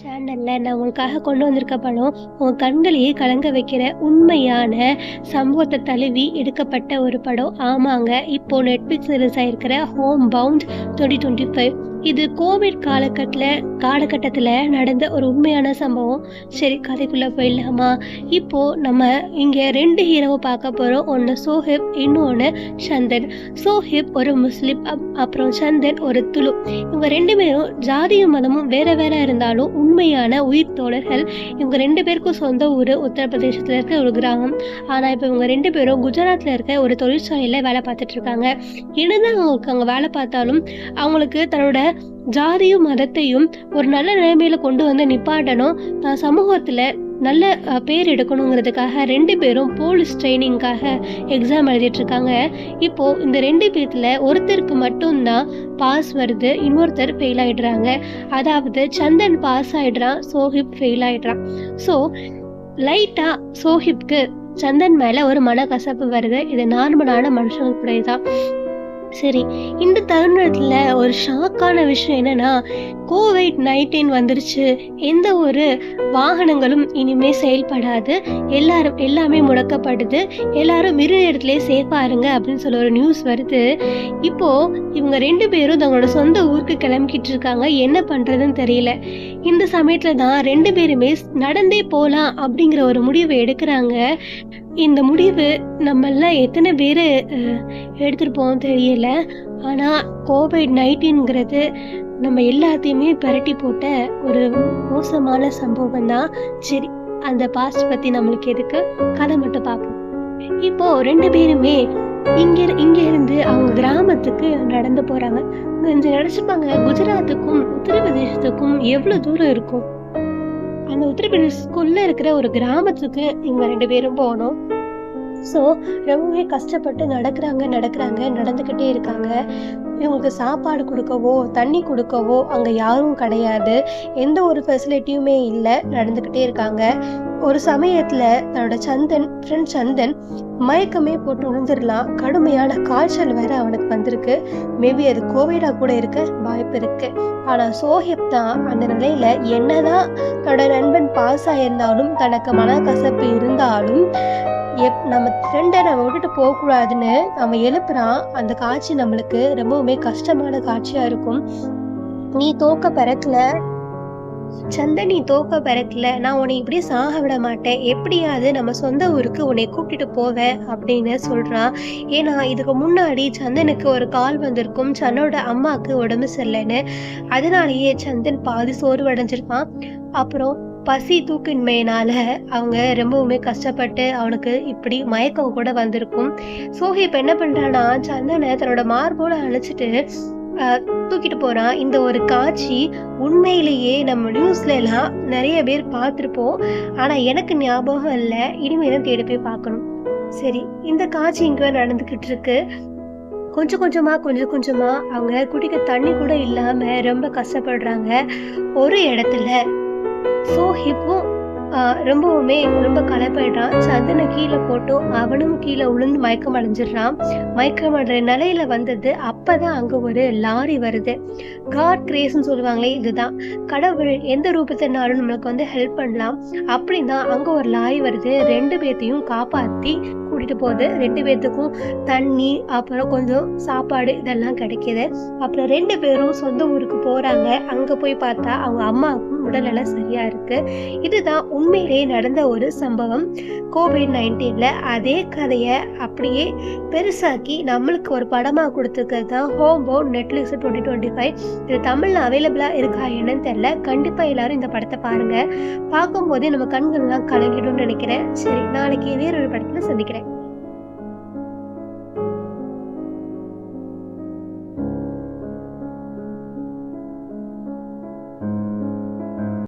சேனல்ல நான் உங்களுக்காக கொண்டு வந்திருக்க படம் உங்கள் கண்களையே கலங்க வைக்கிற உண்மையான சம்பவத்தை தழுவி எடுக்கப்பட்ட ஒரு படம். ஆமாங்க இப்போ நெட்ஃப்ளிக்ஸ் ரிலீஸ் ஆயிருக்கிற home bound twenty twenty five இது கோவிட் காலகட்டத்தில் காலகட்டத்தில் நடந்த ஒரு உண்மையான சம்பவம். சரி கதைக்குள்ளே போயிடலாமா? இப்போது நம்ம இங்கே ரெண்டு ஹீரோவை பார்க்க போகிறோம் ஒன்று சோஹிப் இன்னொன்று சந்தன். சோஹிப் ஒரு முஸ்லீம் அப்- அப்புறம் சந்தன் ஒரு துளு. இவங்க ரெண்டு பேரும் ஜாதியும் மதமும் வேற வேற இருந்தாலும் உண்மையான உயிர் தோழர்கள். இவங்க ரெண்டு பேருக்கும் சொந்த ஊர் உத்தரப்பிரதேசத்தில் இருக்க ஒரு கிராமம். ஆனால் இப்போ இவங்க ரெண்டு பேரும் குஜராத்தில் இருக்க ஒரு தொழிற்சாலையில் வேலை பார்த்துட்டு இருக்காங்க. என்னதான் அவங்களுக்கு அங்கே வேலை பார்த்தாலும் அவங்களுக்கு தன்னோட ஜாதியும் மதத்தையும் ஒரு நல்ல நிலைமையில கொண்டு வந்து நிப்பாட்டணும். சமூகத்துல நல்ல பேர் எடுக்கணுங்கிறதுக்காக ரெண்டு பேரும் போலீஸ் ட்ரைனிங்காக எக்ஸாம் எழுதிட்டு இருக்காங்க இப்போ இந்த ரெண்டு பேர்த்துல ஒருத்தருக்கு மட்டும்தான் பாஸ் வருது இன்னொருத்தர் ஃபெயில் ஆயிடுறாங்க. அதாவது சந்தன் பாஸ் ஆயிடுறான் சோஹிப் ஃபெயில் ஆயிடுறான். ஸோ லைட்டா சோஹிப்க்கு சந்தன் மேல ஒரு மனக்கசப்பு வருது. இது நார்மலான மனுஷங்களுடைய தான் சரி இந்த தருணத்தில் ஒரு ஷாக்கான விஷயம் என்னன்னா கோவிட் நைன்டீன் வந்துருச்சு. எந்த ஒரு வாகனங்களும் இனிமே செயல்படாது. எல்லாரும் எல்லாமே முடக்கப்படுது. எல்லாரும் இரு இடத்துலயே சேஃபா இருங்க அப்படின்னு சொல்ல ஒரு நியூஸ் வருது. இப்போ இவங்க ரெண்டு பேரும் தங்களோட சொந்த ஊருக்கு கிளம்பிக்கிட்டு இருக்காங்க. என்ன பண்றதுன்னு தெரியல. இந்த சமயத்துல தான் ரெண்டு பேருமே நடந்தே போகலாம் அப்படிங்கிற ஒரு முடிவை எடுக்கிறாங்க. இந்த முடிவு நம்மள எத்தனை பேர் எடுத்துருப்போம் தெரியல. ஆனால் கோவிட் நைன்டீன்கிறது நம்ம எல்லாத்தையுமே பரட்டி போட்ட ஒரு மோசமான சம்பவம் தான் சரி அந்த பாஸ்ட் பற்றி நம்மளுக்கு எதுக்கு? கதை மட்டும் பார்ப்போம். இப்போ ரெண்டு பேருமே இங்க இரு- இங்க இருந்து அவங்க கிராமத்துக்கு நடந்து போறாங்க. கொஞ்சம் நினைச்சுப்பாங்க குஜராத்துக்கும் உத்தரப்பிரதேசத்துக்கும் எவ்வளவு தூரம் இருக்கும்? அந்த உத்தரப்பிரதேசத்துக்குள்ள இருக்கிற ஒரு கிராமத்துக்கு இவங்க ரெண்டு பேரும் போகணும் ஸோ ரொம்பவே கஷ்டப்பட்டு நடக்கிறாங்க நடக்கிறாங்க நடந்துக்கிட்டே இருக்காங்க. இவங்களுக்கு சாப்பாடு கொடுக்கவோ தண்ணி கொடுக்கவோ அங்கே யாரும் கிடையாது. எந்த ஒரு ஃபெசிலிட்டியுமே இல்லை. நடந்துக்கிட்டே இருக்காங்க. ஒரு சமயத்தில் தன்னோட சந்தன் ஃப்ரெண்ட் சந்தன் மயக்கமே போட்டு விழுந்துடலாம் கடுமையான காய்ச்சல் வேற அவனுக்கு வந்திருக்கு. மேபி அது கோவிடாக கூட இருக்க வாய்ப்பு இருக்கு. ஆனால் சோஹிப் தான் அந்த நிலையில என்னதான் தன்னோட நண்பன் பாஸ் ஆயிருந்தாலும் தனக்கு மனக்கசப்பு இருந்தாலும் எப் நம்ம ஃப்ரெண்டை நம்ம விட்டுட்டு போகக்கூடாதுன்னு அவன் எழுப்புறான் அந்த காட்சி நம்மளுக்கு ரொம்பவுமே கஷ்டமான காட்சியாக இருக்கும். நீ தோக்க பிறக்கல சந்தன் நீ தோக்க பிறக்கல நான் உன்னை இப்படி சாக விட மாட்டேன். எப்படியாவது நம்ம சொந்த ஊருக்கு உன்னை கூப்பிட்டுட்டு போவேன் அப்படின்னு சொல்றான் ஏன்னா இதுக்கு முன்னாடி சந்தனுக்கு ஒரு கால் வந்திருக்கும். சன்னோட அம்மாவுக்கு உடம்பு சரியில்லைன்னு. அதனாலேயே சந்தன் பாதி சோர்வடைஞ்சிருப்பான் அப்புறம் பசி தூக்கின்மையினால அவங்க ரொம்பவுமே கஷ்டப்பட்டு அவனுக்கு இப்படி மயக்கம் கூட வந்திருக்கும். சோஹி இப்ப என்ன பண்றான்னா சந்தனை தன்னோட மார்போட அழைச்சிட்டு தூக்கிட்டு போறான். இந்த ஒரு காட்சி உண்மையிலேயே நம்ம நியூஸ்ல எல்லாம் நிறைய பேர் பார்த்துருப்போம். ஆனா எனக்கு ஞாபகம் இல்லை. இனிமேல் தேடி போய் பார்க்கணும். சரி இந்த காட்சி இங்க நடந்துகிட்டு இருக்கு. கொஞ்சம் கொஞ்சமா கொஞ்சம் கொஞ்சமா அவங்க குடிக்க தண்ணி கூட இல்லாம ரொம்ப கஷ்டப்படுறாங்க. ஒரு இடத்துல சோஹிப்பும் ஆஹ், ரொம்பவுமே ரொம்ப களைப்படுறான் சந்தனை கீழே போட்டும் அவனும் கீழே விழுந்து மயக்கம் அடைஞ்சிடுறான். மயக்கம் அடைற நிலையில வந்தது அப்பதான் அங்க ஒரு லாரி வருது. காட் கிரேஸ்ன்னு சொல்லுவாங்களே இதுதான். கடவுள் எந்த ரூபத்தினாலும் நம்மளுக்கு வந்து ஹெல்ப் பண்ணலாம். அப்படின்னா அங்க ஒரு லாரி வருது. ரெண்டு பேர்த்தையும் காப்பாத்தி கூட்டிட்டு போகுது. ரெண்டு பேர்த்துக்கும் தண்ணி அப்புறம் கொஞ்சம் சாப்பாடு இதெல்லாம் கிடைக்கிது. அப்புறம் ரெண்டு பேரும் சொந்த ஊருக்கு போறாங்க. அங்க போய் பார்த்தா அவங்க அம்மாவுக்கும் உடல்நலம் சரியா இருக்கு. இதுதான் உண்மையிலேயே நடந்த ஒரு சம்பவம். கோவிட் நைன்டீன்ல அதே கதையை அப்படியே பெருசாக்கி நம்மளுக்கு ஒரு படமா கொடுத்துருக்கிறது தான் Homebound Netflix twenty twenty five இது தமிழ்ல அவைலபிளா இருக்கா என்னன்னு தெரியல. கண்டிப்பா எல்லாரும் இந்த படத்தை பாருங்க. பார்க்கும்போதே நம்ம கண்கள்லாம் கலங்கிடும்னு நினைக்கிறேன். சரி நாளைக்கு வேறொரு படத்துல சந்திக்கிறேன்.